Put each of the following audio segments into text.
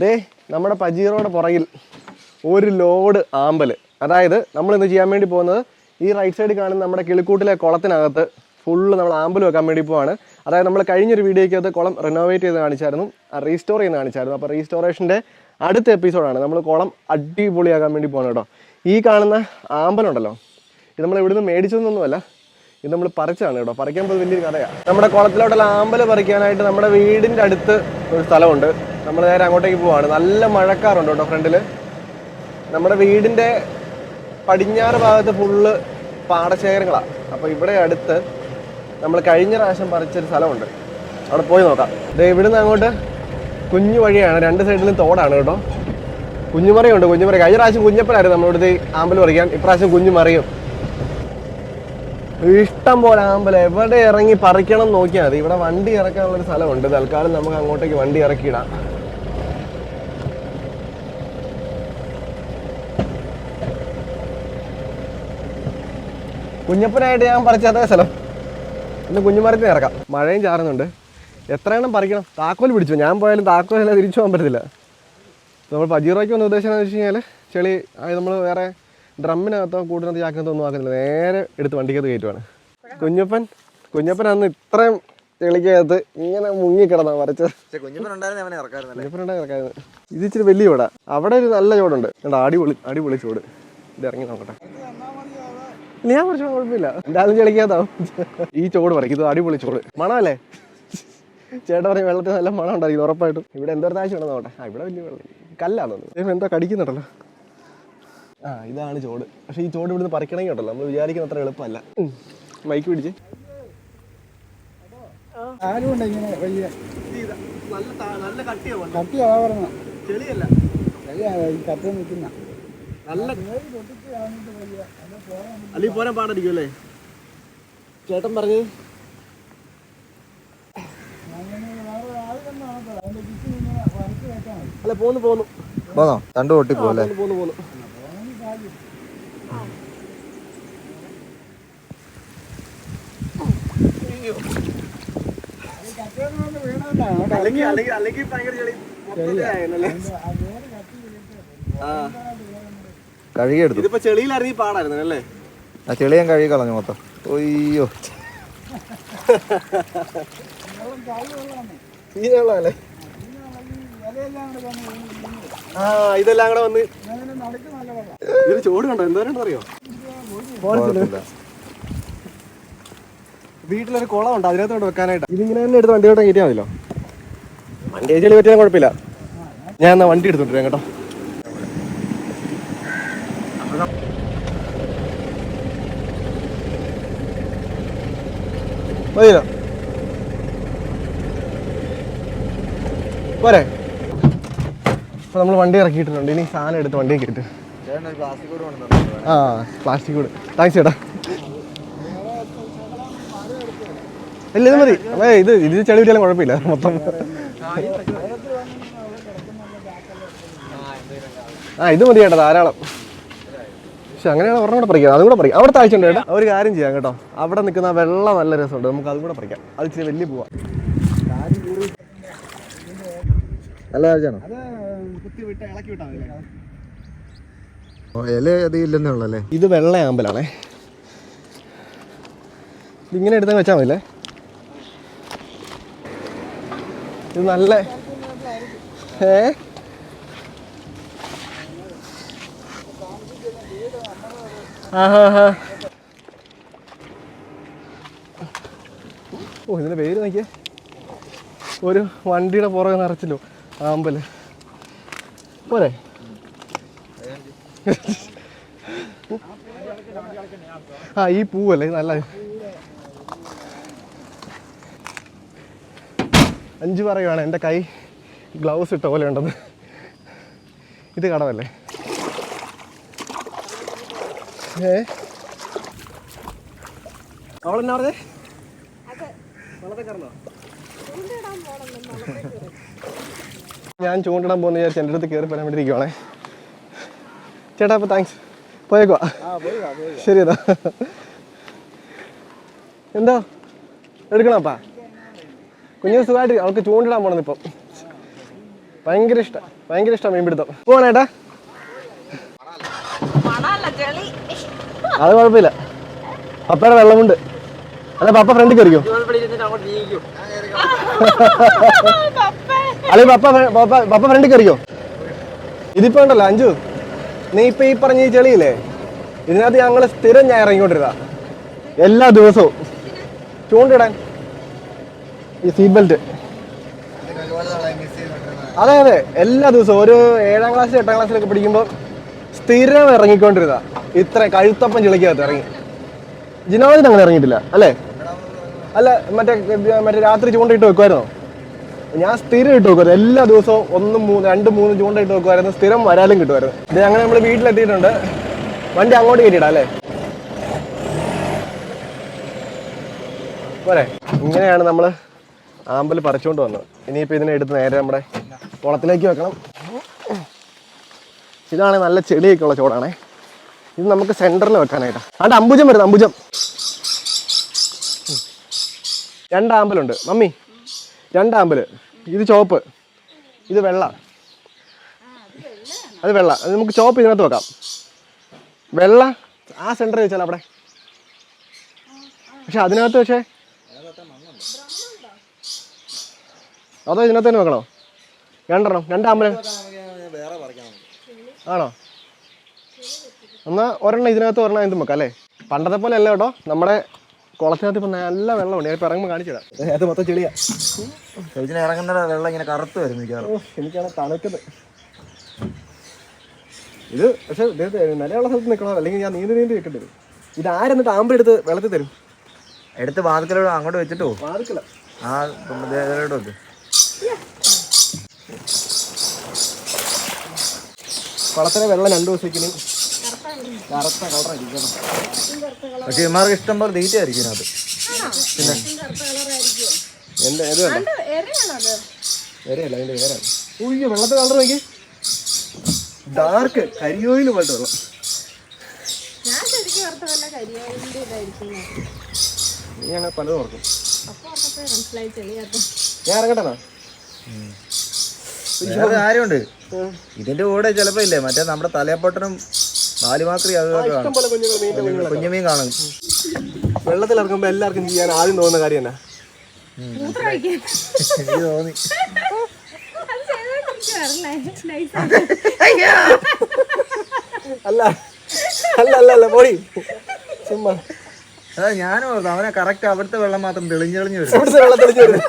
ദേ നമ്മുടെ പജീറോയുടെ പുറകിൽ ഒരു ലോഡ് ആമ്പൽ അതായത് നമ്മൾ ഇന്ന് ചെയ്യാൻ വേണ്ടി പോകുന്നത് ഈ റൈറ്റ് സൈഡിൽ കാണുന്ന നമ്മുടെ കിളിക്കൂട്ടിലെ കുളത്തിനകത്ത് ഫുള്ള് നമ്മൾ ആമ്പൽ വെക്കാൻ വേണ്ടി പോവാണ്. അതായത് നമ്മൾ കഴിഞ്ഞൊരു വീഡിയോയ്ക്കകത്ത് കുളം റിനോവേറ്റ് ചെയ്ത് കാണിച്ചായിരുന്നു റീസ്റ്റോർ ചെയ്ത് കാണിച്ചായിരുന്നു. അപ്പോൾ റീസ്റ്റോറേഷന്റെ അടുത്ത എപ്പിസോഡാണ് നമ്മൾ കുളം അടിപൊളിയാക്കാൻ വേണ്ടി പോകണം കേട്ടോ. ഈ കാണുന്ന ആമ്പലുണ്ടല്ലോ ഇത് നമ്മൾ ഇവിടുന്ന് മേടിച്ചതൊന്നുമല്ല ഇത് നമ്മൾ പറിച്ചാണ് കേട്ടോ. പറിക്കാൻ വലിയൊരു കഥയാണ് നമ്മുടെ കുളത്തിലോട്ടുള്ള ആമ്പൽ പറിക്കാനായിട്ട് നമ്മുടെ വീടിന്റെ അടുത്ത് ഒരു സ്ഥലമുണ്ട്. നമ്മൾ നേരെ അങ്ങോട്ടേക്ക് പോവാണ്. നല്ല മഴക്കാറുണ്ട് കേട്ടോ ഫ്രണ്ടിൽ നമ്മുടെ വീടിന്റെ പടിഞ്ഞാറ് ഭാഗത്ത് ഫുള്ള് പാടശേഖരങ്ങളാണ് അപ്പോൾ ഇവിടെ അടുത്ത് നമ്മൾ കഴിഞ്ഞ പ്രാവശ്യം പറിച്ചൊരു സ്ഥലമുണ്ട്. അവിടെ പോയി നോക്കാം. ദേ ഇവിടുന്ന് അങ്ങോട്ട് കുഞ്ഞു വഴിയാണ്. രണ്ട് സൈഡിലും തോടാണ് കേട്ടോ. കുഞ്ഞുമറിയുണ്ട് കുഞ്ഞുമറി കഴിഞ്ഞ പ്രാവശ്യം കുഞ്ഞപ്പനായിരുന്നു നമ്മളിവിടുത്തെ ആമ്പൽ പറിക്കാൻ. ഇപ്രാവശ്യം കുഞ്ഞുമറിയും ഇഷ്ടം പോലെ ആമ്പലം. എവിടെ ഇറങ്ങി പറിക്കണം നോക്കിയാൽ മതി. ഇവിടെ വണ്ടി ഇറക്കാനുള്ളൊരു സ്ഥലമുണ്ട്. തൽക്കാലം നമുക്ക് അങ്ങോട്ടേക്ക് വണ്ടി ഇറക്കിയിടാം. കുഞ്ഞപ്പനായിട്ട് ഞാൻ പറിച്ചാത്ത സ്ഥലം. ഇന്ന് കുഞ്ഞുമരത്തിന് ഇറക്കാം. മഴയും ചാറുന്നുണ്ട്. എത്ര എണ്ണം പറിക്കണം? താക്കോൽ പിടിച്ചു? ഞാൻ പോയാലും താക്കോലല്ല തിരിച്ചു പോകാൻ പറ്റത്തില്ല. നമ്മൾ പജീറോയ്ക്ക് വന്ന ഉദ്ദേശം എന്ന് വെച്ച് കഴിഞ്ഞാൽ ചെളി നമ്മൾ വേറെ ഡ്രമ്മിനകത്തോ കൂട്ടിനകത്തോ ചാക്കിനകത്തോ ഒന്നും ആക്കുന്നില്ല നേരെ എടുത്ത് വണ്ടിക്കകത്ത് കയറ്റുവാണ്. കുഞ്ഞപ്പൻ കുഞ്ഞപ്പൻ അന്ന് ഇത്രയും ചെളിക്കകത്ത് ഇങ്ങനെ മുങ്ങി മുങ്ങിക്കിടന്നാ വരച്ചത്. കുഞ്ഞപ്പനുണ്ടായിരുന്നു ഇറക്കായിരുന്നു. ഇത് ഇച്ചിരി വലിയ ചോടാ അവിടെ ഒരു നല്ല ചോടുണ്ട് അടിപൊളി അടിപൊളി ചോട് ഇത് ഇറങ്ങി നോക്കട്ടെ. ഞാൻ കുറച്ച് കുഴപ്പമില്ല. എന്തായാലും ചെളിക്കാത്താവും ഈ ചോട് പറയും ഇത് അടിപൊളി ചോട്. മണമല്ലേ? ചേട്ടൻ പറയും വെള്ളത്തിൽ നല്ല മണം ഉണ്ടായിരിക്കും ഉറപ്പായിട്ടും. ഇവിടെ എന്തോ താഴ്ച ഉണ്ടെന്ന് നോട്ടെ ആ ഇവിടെ വലിയ വെള്ളം കല്ലാന്ന് തോന്നുന്നു. എന്തോ കടിക്കുന്നുണ്ടല്ലോ. ആ ഇതാണ് ചോട്. പക്ഷെ ഈ ചോട് ഇവിടുന്ന് പറിക്കണമെങ്കിൽ ഉണ്ടല്ലോ. നമ്മൾ വിചാരിക്കുന്ന അത്ര എളുപ്പമല്ല. മൈക്ക് പിടിച്ച്. ഇങ്ങനെ വലിയ? നല്ല കത്തി ആവരണം ചെളിയല്ല. കത്തി നിൽക്കുന്ന. നല്ല അല്ലെങ്കിൽ പോരാൻ പാടായിരിക്കും അല്ലേ ചേട്ടൻ പറഞ്ഞു. അല്ല പോന്നു പോന്നു. പോന്നോ? രണ്ടു പൊട്ടി പോലെ പോന്നു പോന്നു അല്ലെങ്കിൽ അല്ലെങ്കിൽ അല്ലെങ്കിൽ ഭയങ്കര ചെളി? ആ. കഴുകി എടുത്തു ഇതിപ്പോ ചെളിയിലിറങ്ങി പാടായിരുന്നു അല്ലേ? ആ ചെളി ഞാൻ കഴുകി കളഞ്ഞു മൊത്തം. ഒയ്യോ ഇങ്ങനെയുള്ളതല്ലേ ആ ഇതെല്ലാം കൂടെ വന്ന് ഇതൊരു ചോട് കണ്ടോ? എന്തോരം അറിയോ? വീട്ടിലൊരു കുളം ഉണ്ട് അതിനകത്തോട്ട് വെക്കാനായിട്ട്. ഇതിങ്ങനെ തന്നെ എടുത്ത് വണ്ടിയോട്ട് കയറ്റിയാൽ മതിയല്ലോ. വണ്ടി ചെളി പറ്റിയാൽ കുഴപ്പമില്ല. ഞാൻ എന്നാ വണ്ടി എടുത്തോണ്ടിരാം കേട്ടോ. മതിയോ പോരെ. അപ്പൊ നമ്മൾ വണ്ടി ഇറക്കിയിട്ടുണ്ട് ഇനി സാധനം എടുത്ത് വണ്ടി കയറ്റ്. പ്ലാസ്റ്റിക് കൂടെ കൊണ്ടുവന്നു ആ പ്ലാസ്റ്റിക് കൂട്. താങ്ക്സ് ചേട്ടാ. ഇല്ല ഇത് മതി. ഏ ഇത് ഇത് ചെളി കിട്ടിയാലും കുഴപ്പമില്ല മൊത്തം. ആ ഇത് മതി ചേട്ടാ ധാരാളം. പക്ഷെ അങ്ങനെയാണ് ഒരെണ്ണം കൂടെ പറിക്കാം അതും കൂടെ പറിക്കാം. അവിടെ താഴ്ച ഉണ്ട് ചേട്ടാ ഒരു കാര്യം ചെയ്യാം കേട്ടോ. അവിടെ നിൽക്കുന്ന വെള്ളം നല്ല രസമുണ്ട്. നമുക്ക് അതും കൂടെ പറിക്കാം. അത് ഇച്ചിരി വലിയ പോവാം. നല്ല ഇളക്കി ഇല അധികം ഇല്ലെന്നേ ഉള്ളല്ലേ ഇത് വെള്ള ആമ്പലാണേ ഇതിങ്ങനെ എടുത്ത വെച്ചാൽ മതില്ലേ ഇത് നല്ല ഏ? ഓ ഇതിന്റെ പേര് നോക്കിയേ. ഒരു വണ്ടിയുടെ പുറകെ നിറച്ചല്ലോ ആമ്പൽ പോരെ. ആ ഈ പൂവല്ലേ നല്ല അഞ്ച് പറയുവാണ് എന്റെ കൈ ഗ്ലൗസ് ഇട്ട പോലെ ഉണ്ടെന്ന് ഇത് കടവല്ലേ? ഏ? അവളെന്നാ പറഞ്ഞേ? വള്ളത്തെ കയറണോ ഞാൻ ചൂണ്ടിടാൻ പോകുന്ന വിചാരിച്ചു എന്റെ അടുത്ത് കയറി പറയാൻ വേണ്ടി ഇരിക്കുവാണേ. ചേട്ടാ അപ്പോൾ താങ്ക്സ് പോയേക്കുവാ. ശരി എന്നാ. എന്താ? എടുക്കണപ്പാ കുഞ്ഞു സുഖമായിട്ട് അവൾക്ക് ചൂണ്ടിടാൻ പോണെന്ന് ഇപ്പം. ഭയങ്കര ഇഷ്ടം. ഭയങ്കര ഇഷ്ടം മീൻപിടുത്തം. പോണേട്ടാ മണല്ല ചെളി അത് കുഴപ്പമില്ല. പപ്പയുടെ വെള്ളമുണ്ട്. അല്ല പപ്പ ഫ്രണ്ടിൽ കയറിക്കോ? അല്ലെ പപ്പ പപ്പ ഫ്രണ്ടിൽ കയറിക്കോ? ഇതിപ്പോ ഉണ്ടല്ലോ അഞ്ചു നീ ഇപ്പൊ ഈ പറഞ്ഞ ഈ ചെളിയില്ലേ? ഇതിനകത്ത് ഞങ്ങൾ സ്ഥിരം ഞാൻ ഇറങ്ങിക്കൊണ്ടിരുന്ന എല്ലാ ദിവസവും. ചൂണ്ടിടാൻ. ഈ സീറ്റ് ബെൽറ്റ് അതെ അതെ. എല്ലാ ദിവസവും. ഒരു ഏഴാം ക്ലാസ് എട്ടാം ക്ലാസ്സിലൊക്കെ പഠിക്കുമ്പോൾ സ്ഥിരം ഇറങ്ങിക്കൊണ്ടിരുന്ന ഇത്ര കഴുത്തപ്പം ചെളിക്കകത്ത് ഇറങ്ങി. ജിനോദിന് അങ്ങനെ ഇറങ്ങിയിട്ടില്ല അല്ലേ? അല്ല മറ്റേ മറ്റേ രാത്രി ചൂണ്ടയിട്ട് വെക്കുമായിരുന്നോ? ഞാൻ സ്ഥിരം ഇട്ട് വെക്കുമായിരുന്നു. എല്ലാ ദിവസവും ഒന്നും മൂന്ന് രണ്ട് മൂന്ന് ചൂണ്ട ഇട്ട് വെക്കുമായിരുന്നു. സ്ഥിരം വരാലും കിട്ടുമായിരുന്നു. ഇത് അങ്ങനെ നമ്മൾ വീട്ടിലെത്തിയിട്ടുണ്ട്. വണ്ടി അങ്ങോട്ട് കയറ്റിയിടാം അല്ലേ? പോരെ. ഇങ്ങനെയാണ് നമ്മൾ ആമ്പൽ പറിച്ചുകൊണ്ട് വന്നത്. ഇനിയിപ്പോൾ ഇതിനെ എടുത്ത് നേരെ നമ്മുടെ കുളത്തിലേക്ക് വെക്കണം. ഇതാണ് നല്ല ചെടിയൊക്കെ ഉള്ള ചോടാണേ. ഇത് നമുക്ക് സെന്ററിൽ വെക്കാനായിട്ടാണ് അവിടെ അമ്പുജം വരുന്നത് അമ്പുജം. രണ്ടാമ്പലുണ്ട് രണ്ട് മമ്മി രണ്ട് ഇത് ചോപ്പ് ഇത് വെള്ള. അത് വെള്ള. അത് നമുക്ക് ചോപ്പ് ഇതിനകത്ത് വെക്കാം. വെള്ള ആ സെന്ററിൽ വെച്ചാൽ അവിടെ. പക്ഷെ അതിനകത്ത് പക്ഷേ അതോ ഇതിനകത്ത് തന്നെ വെക്കണോ? രണ്ടെണ്ണം രണ്ടാമ്പൽ ആണോ? എന്നാൽ ഒരെണ്ണം ഇതിനകത്ത് ഒരെണ്ണം ഇത് വെക്കാം അല്ലേ? പണ്ടത്തെ പോലെ അല്ല കേട്ടോ. നമ്മുടെ കുളത്തിനകത്ത് ഇപ്പൊ നല്ല വെള്ളമുണ്ട്. ഞാൻ ഇപ്പൊ ഇറങ്ങുമ്പോൾ കാണിച്ചിടാം അത് മൊത്തം ചെളിയാ. ചേച്ചിനെ ഇറങ്ങുന്ന വെള്ളം ഇങ്ങനെ കറുത്ത് വരും മിക്കവാറും. ഓ, എനിക്കാണ് തണുക്കുന്നത്. ഇത് പക്ഷെ നിലയുള്ള സ്ഥലത്ത് നിൽക്കണം. അല്ലെങ്കിൽ ഞാൻ നീന്തി നീന്തി വെക്കേണ്ടി വരും. ഇത് ആരെന്നിട്ട് ആമ്പെടുത്ത് വെള്ളത്തിൽ തരും? എടുത്ത് വാതുക്കലോട് അങ്ങോട്ട് വെച്ചിട്ടോ വാതുക്കല. ആ ദേവരോട് വെക്ക്. കുളത്തിലെ വെള്ളം രണ്ടു ദിവസത്തേക്കിനും കറുത്ത കളർ ആയിരിക്കണം പക്ഷെ ഇമാർക്ക് ഇഷ്ടം പോലെ തീറ്റ ആയിരിക്കും ഇതിനകത്ത്. എന്റെ ഇത് വേണ്ട. വേറെയല്ല അതിന്റെ വേറെ ഉയ്യോ വെള്ളത്തെ കളർ നോക്കി ഡാർക്ക് കരിയോയിൽ പോലത്തെ വെള്ളം. നീ അങ്ങനെ പലതും ഓർക്കും ഞാൻ ഇറങ്ങട്ടെ കാര്യമുണ്ട് ഇതിന്റെ കൂടെ ചിലപ്പോ ഇല്ലേ? മറ്റേ നമ്മുടെ തലയപ്പൊട്ടനും ബാലിമാക്രി മീന്റെ കുഞ്ഞുങ്ങൾ കുഞ്ഞുമീൻ കാണും. വെള്ളത്തിൽ ഇറങ്ങുമ്പോൾ എല്ലാവർക്കും ചെയ്യാൻ ആദ്യം തോന്നുന്ന കാര്യം തന്നെ തോന്നി. അത് അല്ല. അല്ല അല്ല അല്ല പോടി ചുമ്മാ. അതാ ഞാനും ഓർത്തു അവനെ കറക്റ്റ് അവിടുത്തെ വെള്ളം മാത്രം തെളിഞ്ഞ് തെളിഞ്ഞ് വരും. ഇവിടുത്തെ വെള്ളം തെളിഞ്ഞു വരും.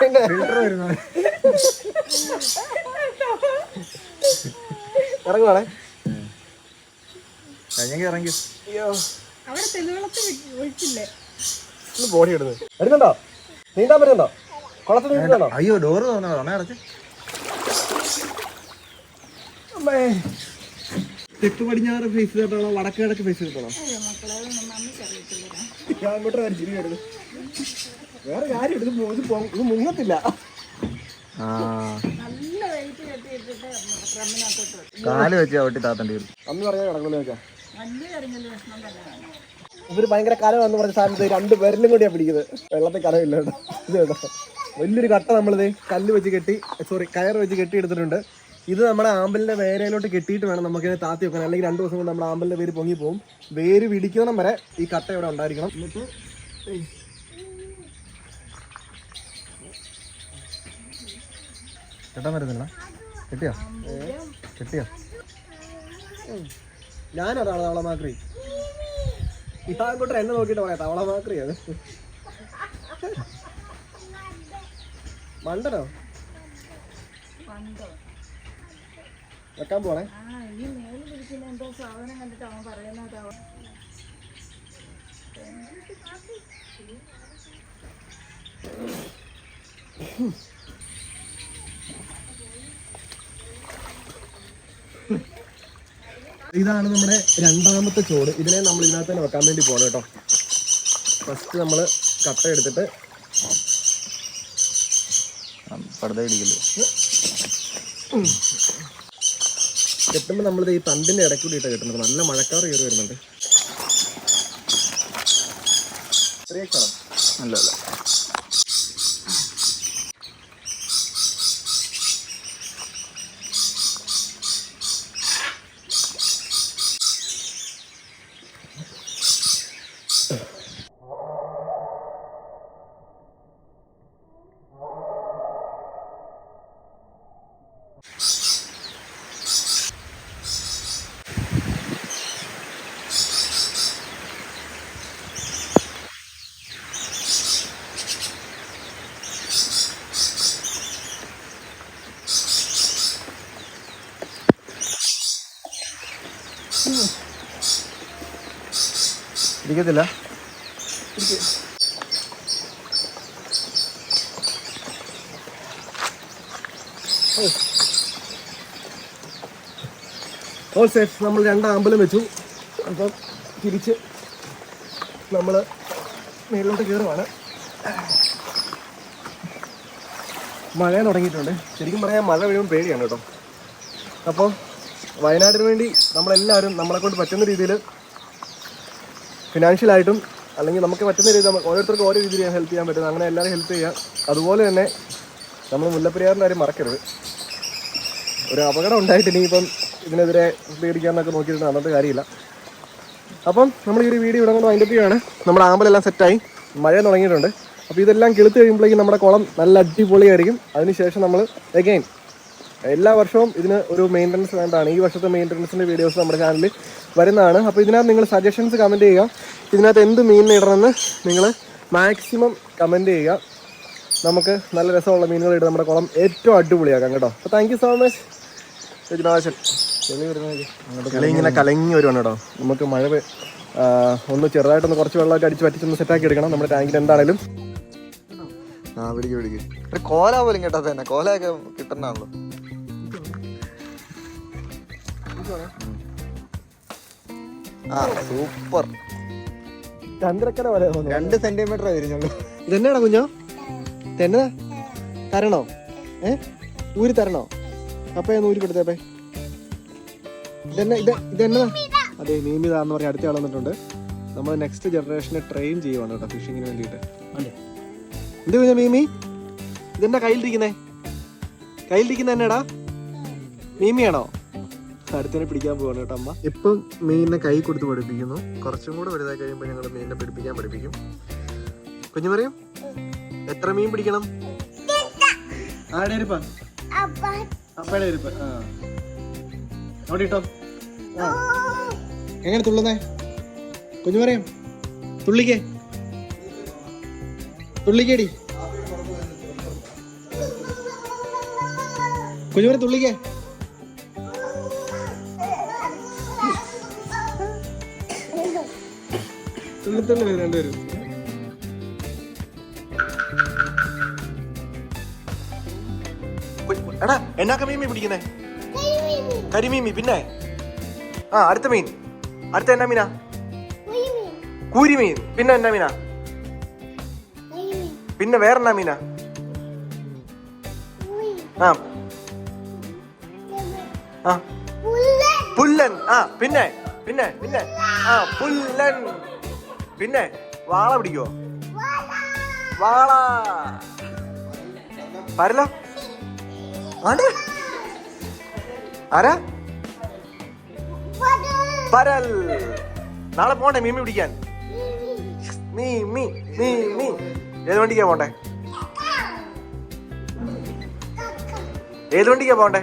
പിന്നെ ഫിൽറ്റർ വരുന്നു ഇറങ്ങുവാണേ. കഴിഞ്ഞെങ്കിൽ ഇറങ്ങി. അയ്യോ. അവിടെ തെളിവെള്ളത്തിൽ ഒഴിച്ചില്ലേ? ഒന്ന് ബോഡി ഇടുന്നത്. എടുക്കുന്നുണ്ടോ നീന്താൻ പറ്റുന്നുണ്ടോ? കുളത്തിൽ നീന്തണ്ടോ അയ്യോ ഡോറ് തോന്നണോ അമ്മ അടച്ച്. അമ്മേ. തെക്ക് പടിഞ്ഞാറ് ഫേസ് ചെയ്തിട്ടാണോ വടക്ക് കിഴക്ക് ഫേസ് ഞാൻ ഇങ്ങോട്ട് വരെ. ചിരി വരുന്നത് വേറെ കാര്യം ഇത് മുങ്ങത്തില്ല. ആ. കാൽ വെച്ച് ചവിട്ടി താത്തേണ്ടി വരും. അന്ന് പറഞ്ഞാൽ കിടക്കില്ല വെച്ചാ ഇവർ ഭയങ്കര കലമെന്ന് പറഞ്ഞ സാധനത്തെ രണ്ട് വിരലും കൂടിയാ പിടിക്കുന്നത്. വെള്ളത്തിൽ കലമില്ല കേട്ടോ. ഇത് കേട്ടോ. വലിയൊരു കട്ട നമ്മളിത് കല്ല് വെച്ച് കെട്ടി സോറി കയർ വെച്ച് കെട്ടി എടുത്തിട്ടുണ്ട് ഇത് നമ്മുടെ ആമ്പലിന്റെ വേരയിലോട്ട് കെട്ടിയിട്ട് വേണം നമുക്കിത് താത്തി വെക്കാൻ. അല്ലെങ്കിൽ രണ്ട് ദിവസം കൊണ്ട് നമ്മുടെ ആമ്പലിന്റെ വേര് പൊങ്ങി പോകും വേര് പിടിക്കണം വരെ ഈ കട്ട ഇവിടെ ഉണ്ടായിരിക്കണം. എന്നിട്ട് കെട്ടാൻ പറ്റുന്നില്ല കിട്ടിയോ? കിട്ടിയോ? ഞാനതാണ് തവളമാക്രി. ഇതാങ്കോട്ടെ എന്നെ നോക്കിയിട്ട് പറയാം തവളമാക്രിയാണ് മണ്ടനോ? വെക്കാൻ പോണേ ആ ഈ മേളിൽ ഇരിക്കുന്ന എന്തോ സാധനം കണ്ടിട്ട് അവൻ പറയുന്നത് അവൻ ഇതാണ് നമ്മുടെ രണ്ടാമത്തെ ചോട്. ഇതിനെ നമ്മൾ ഇതിനകത്ത് തന്നെ വെക്കാൻ വേണ്ടി പോകണം കേട്ടോ. ഫസ്റ്റ് നമ്മൾ കട്ട എടുത്തിട്ട് പടുത ഇടിക്കല്ലോ കെട്ടുമ്പോൾ നമ്മളിത് ഈ തണ്ടിന്റെ ഇടയ്ക്ക് കൂടിയിട്ട് കെട്ടുന്നത്. നല്ല മഴക്കാറ് കയറി വരുന്നുണ്ട്. അല്ല. ഇരിക്കത്തില്ല. All safe. നമ്മൾ രണ്ട് വെച്ചു. അപ്പം തിരിച്ച് നമ്മൾ മേളിലോട്ട് കയറുവാണ് മഴ തുടങ്ങിയിട്ടുണ്ട്. ശരിക്കും പറയാൻ മഴ വീഴുമ്പോൾ പേടിയാണ് കേട്ടോ. അപ്പോൾ വയനാടിന് വേണ്ടി നമ്മളെല്ലാവരും നമ്മളെക്കൊണ്ട് പറ്റുന്ന രീതിയിൽ ഫിനാൻഷ്യലായിട്ടും അല്ലെങ്കിൽ നമുക്ക് പറ്റുന്ന രീതി നമുക്ക് ഓരോരുത്തർക്കും ഓരോ രീതിയിൽ ഹെൽപ്പ് ചെയ്യാൻ പറ്റുന്നത് അങ്ങനെ എല്ലാവരും ഹെൽപ്പ് ചെയ്യാം. അതുപോലെ തന്നെ നമ്മൾ മുല്ലപ്പെരിയാറിന്റെ കാര്യം മറക്കരുത്. ഒരു അപകടം ഉണ്ടായിട്ട് ഇനിയിപ്പം ഇതിനെതിരെ പ്രതികരിക്കാമെന്നൊക്കെ നോക്കിയിട്ട് അന്നത്തെ കാര്യമില്ല. അപ്പം നമ്മൾ ഈ ഒരു വീഡിയോ ഇവിടെ കൊണ്ട് ചെയ്യുകയാണ് നമ്മുടെ ആമ്പലെല്ലാം സെറ്റായി മഴ തുടങ്ങിയിട്ടുണ്ട്. അപ്പോൾ ഇതെല്ലാം കിളുത്ത് കഴിയുമ്പോഴേക്കും നമ്മുടെ കുളം നല്ല അടിപൊളിയായിരിക്കും. അതിനുശേഷം നമ്മൾ എഗെയിൻ എല്ലാ വർഷവും ഇതിന് ഒരു മെയിന്റനൻസ് വേണ്ടതാണ് ഈ വർഷത്തെ മെയിന്റനൻസിന്റെ വീഡിയോസ് നമ്മുടെ ചാനലിൽ വരുന്നതാണ്. അപ്പോൾ ഇതിനകത്ത് നിങ്ങൾ സജഷൻസ് കമന്റ് ചെയ്യുക. ഇതിനകത്ത് എന്ത് മീനിനെ ഇടണമെന്ന് നിങ്ങൾ മാക്സിമം കമന്റ് ചെയ്യുക. നമുക്ക് നല്ല രസമുള്ള മീനുകൾ ഇട്ട് നമ്മുടെ കുളം ഏറ്റവും അടിപൊളിയാക്കാം കേട്ടോ. അപ്പോൾ താങ്ക് യു സോ മച്ച് രജനാശൻ കളി ഇങ്ങനെ കലങ്ങി വരുവാണ് കേട്ടോ. നമുക്ക് മഴ ഒന്ന് ചെറുതായിട്ടൊന്ന് കുറച്ച് വെള്ളമൊക്കെ അടിച്ച് പറ്റിച്ചൊന്ന് സെറ്റാക്കി എടുക്കണം. നമ്മുടെ ടാങ്കിൽ എന്താണേലും. ആ പിടിക്ക് പിടിക്ക്. കോല പോലും കേട്ടോ തന്നെ. കോലയൊക്കെ കിട്ടുന്നതാണല്ലോ ആ സൂപ്പർ. ചന്ദ്രക്കര പോലെ തോന്നുന്നു രണ്ട് സെന്റിമീറ്റർ വരുന്നുള്ളൂ ഇതെന്നാടാ കുഞ്ഞോ? തന്നെ? തരണോ? ഏ? ഊരി തരണോ? അപ്പേ ഒന്ന് ഊരി കൊടുത്തേപ്പേ ഇതെന്നെ ഇത് ഇതെന്നാ അതെ നീമിതാന്ന് പറഞ്ഞ അടുത്ത ആൾ വന്നിട്ടുണ്ട്. നമ്മൾ നെക്സ്റ്റ് ജനറേഷനെ ട്രെയിൻ ചെയ്യുവാണ് കേട്ടോ ഫിഷിങ്ങിന് വേണ്ടിയിട്ട്. എന്ത് കുഞ്ഞ മീമി ഇതെന്നാ കയ്യിലിരിക്കുന്നേ? കയ്യിലിരിക്കുന്ന എന്നാടാ മീമിയാണോ അടുത്തതിനെ പിടിക്കാൻ പോവാണ് കേട്ടോ അമ്മ. ഇപ്പം മീനിനെ കൈ കൊടുത്ത് പഠിപ്പിക്കുന്നു. കുറച്ചും കൂടെ വലുതായി കഴിയുമ്പോൾ ഞങ്ങൾ മീനിനെ പിടിപ്പിക്കാൻ പഠിപ്പിക്കും. കുഞ്ഞു പറയും. എത്ര മീൻ പിടിക്കണം? ആടെ ഇരുപ്പ? അപ്പയുടെ ആ. അവിടെ ഇട്ടോ. എങ്ങനെ തുള്ളുന്നേ? കുഞ്ഞു പറയും. തുള്ളിക്കേ. തുള്ളിക്കേടി. കുഞ്ഞു പറയും തുള്ളിക്കേ. തുള്ളി തുള്ളി വരും രണ്ടുപേരും? എടാ എന്നാക്ക മീൻ പിടിക്കുന്നേ? കരിമീമി പിന്നെ? ആ അടുത്ത മീൻ. അടുത്ത എന്നാ മീനാ? കൂരിമീൻ പിന്നെ എന്നാ മീനാ? പിന്നെ വേറെന്നാ മീനാ? ആ. ആ. പുല്ലൻ. ആ പിന്നെ? പിന്നെ പിന്നെ? ആ പുല്ലൻ. പിന്നെ വാള പിടിക്കോ വാള. പറലോ ആണ് ആരാ? പരൽ. നാളെ പോണ്ടേ മീമി പിടിക്കാൻ? മീ മീ മീ മീ. ഏത് വണ്ടിക്കാ പോണ്ടേ? ഏത് വണ്ടിക്കാ പോണ്ടേ?